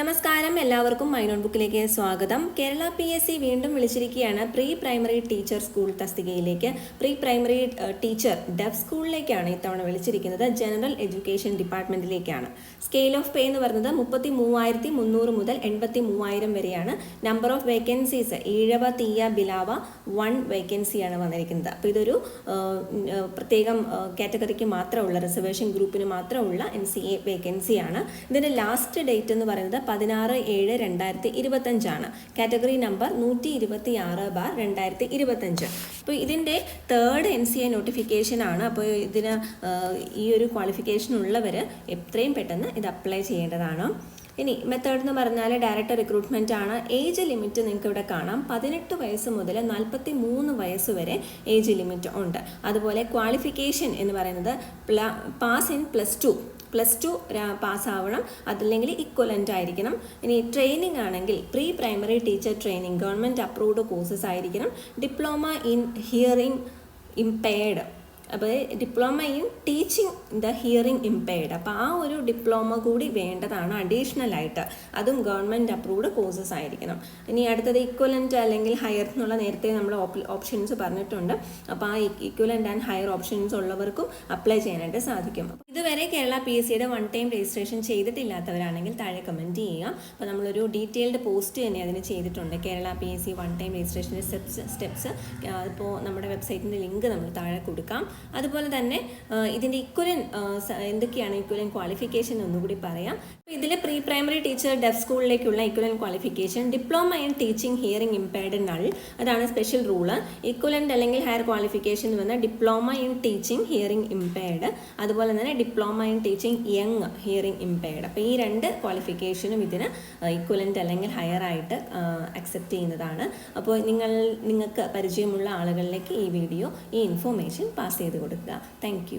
നമസ്കാരം. എല്ലാവർക്കും my not ബുക്കിലേക്ക് സ്വാഗതം. കേരള പി എസ് സി വീണ്ടും വിളിച്ചിരിക്കുകയാണ് പ്രീ പ്രൈമറി ടീച്ചർ സ്കൂൾ തസ്തികയിലേക്ക്. പ്രീ പ്രൈമറി ടീച്ചർ ഡെഫ് സ്കൂളിലേക്കാണ് ഇത്തവണ വിളിച്ചിരിക്കുന്നത്. ജനറൽ എഡ്യൂക്കേഷൻ ഡിപ്പാർട്ട്മെന്റിലേക്കാണ്. സ്കെയിൽ ഓഫ് പേ എന്ന് പറയുന്നത് മുപ്പത്തി മൂവായിരത്തി മുന്നൂറ് മുതൽ എൺപത്തി മൂവായിരം വരെയാണ്. നമ്പർ ഓഫ് വേക്കൻസീസ് ഈഴവ തീയ ബിലാവ വൺ വേക്കൻസിയാണ് വന്നിരിക്കുന്നത്. അപ്പോൾ ഇതൊരു പ്രത്യേകം കാറ്റഗറിക്ക് മാത്രമുള്ള റിസർവേഷൻ ഗ്രൂപ്പിന് മാത്രമുള്ള എൻ സി എ വേക്കൻസിയാണ്. ഇതിന്റെ ലാസ്റ്റ് ഡേറ്റ് എന്ന് പറയുന്നത് പതിനാറ് ഏഴ് രണ്ടായിരത്തി ഇരുപത്തഞ്ചാണ്. കാറ്റഗറി നമ്പർ നൂറ്റി ഇരുപത്തി ആറ് ബാർ രണ്ടായിരത്തി ഇരുപത്തഞ്ച്. അപ്പോൾ ഇതിന്റെ third N C A notification ആണ്. അപ്പോൾ ഇതിന് ഈ ഒരു ക്വാളിഫിക്കേഷൻ ഉള്ളവർ എത്രയും പെട്ടെന്ന് ഇത് അപ്ലൈ ചെയ്യേണ്ടതാണ്. ഇനി മെത്തേഡ് എന്ന് പറഞ്ഞാൽ ഡയറക്റ്റ് റിക്രൂട്ട്മെന്റ് ആണ്. ഏജ് ലിമിറ്റ് നിങ്ങൾക്ക് ഇവിടെ കാണാം. പതിനെട്ട് വയസ്സ് മുതൽ നാൽപ്പത്തി മൂന്ന് വയസ്സ് വരെ ഏജ് ലിമിറ്റ് ഉണ്ട്. അതുപോലെ ക്വാളിഫിക്കേഷൻ എന്ന് പറയുന്നത് pass in plus two plus two പാസ്സാവണം. അതല്ലെങ്കിൽ ഇക്വലന്റ് ആയിരിക്കണം. ഇനി ട്രെയിനിങ് ആണെങ്കിൽ pre primary teacher training government approved courses ആയിരിക്കണം. ഡിപ്ലോമ ഇൻ ഹിയറിംഗ് ഇംപെയർഡ് അപ്പോൾ diploma in teaching the hearing impaired അപ്പോൾ ആ ഒരു ഡിപ്ലോമ കൂടി വേണ്ടതാണ് അഡീഷണൽ ആയിട്ട്. അതും ഗവൺമെന്റ് അപ്രൂവ്ഡ് കോഴ്സസ് ആയിരിക്കണം. ഇനി അടുത്തത് ഇക്വലന്റ് അല്ലെങ്കിൽ ഹയർ എന്നുള്ള നേരത്തെ നമ്മൾ ഓപ്ഷൻസ് പറഞ്ഞിട്ടുണ്ട്. അപ്പോൾ ആ ഇക്വലന്റ് ആൻഡ് ഹയർ ഓപ്ഷൻസ് ഉള്ളവർക്കും അപ്ലൈ ചെയ്യാനായിട്ട് സാധിക്കും. ഇതുവരെ കേരള പി എസ് സിയുടെ വൺ ടൈം രജിസ്ട്രേഷൻ ചെയ്തിട്ടില്ലാത്തവരാണെങ്കിൽ താഴെ കമന്റ് ചെയ്യുക. അപ്പോൾ നമ്മളൊരു ഡീറ്റെയിൽഡ് പോസ്റ്റ് തന്നെ അതിന് ചെയ്തിട്ടുണ്ട്. Kerala P S C one time രജിസ്ട്രേഷന്റെ steps steps ഇപ്പോൾ നമ്മുടെ വെബ്സൈറ്റിന്റെ ലിങ്ക് നമ്മൾ താഴെ കൊടുക്കാം. അതുപോലെ തന്നെ ഇതിന്റെ ഇക്വലൻ എന്തൊക്കെയാണ് ഇക്വലൻ ക്വാളിഫിക്കേഷൻ ഒന്നുകൂടി പറയാം. അപ്പോൾ ഇതിലെ pre primary teacher deaf സ്കൂളിലേക്കുള്ള equivalent qualification diploma in teaching hearing impaired null അതാണ് സ്പെഷ്യൽ റൂൾ ഇക്വലന്റ് അല്ലെങ്കിൽ ഹയർ ക്വാളിഫിക്കേഷൻ എന്ന് പറഞ്ഞാൽ diploma in teaching hearing impaired അതുപോലെ തന്നെ diploma in teaching young hearing impaired അപ്പോൾ ഈ രണ്ട് ക്വാളിഫിക്കേഷനും ഇതിന് ഇക്വലന്റ് അല്ലെങ്കിൽ ഹയർ ആയിട്ട് അക്സെപ്റ്റ് ചെയ്യുന്നതാണ്. അപ്പോൾ നിങ്ങൾ നിങ്ങൾക്ക് പരിചയമുള്ള ആളുകളിലേക്ക് ഈ വീഡിയോ ഈ ഇൻഫോർമേഷൻ പാസ് ചെയ്ത് കൊടുക്കുക. താങ്ക്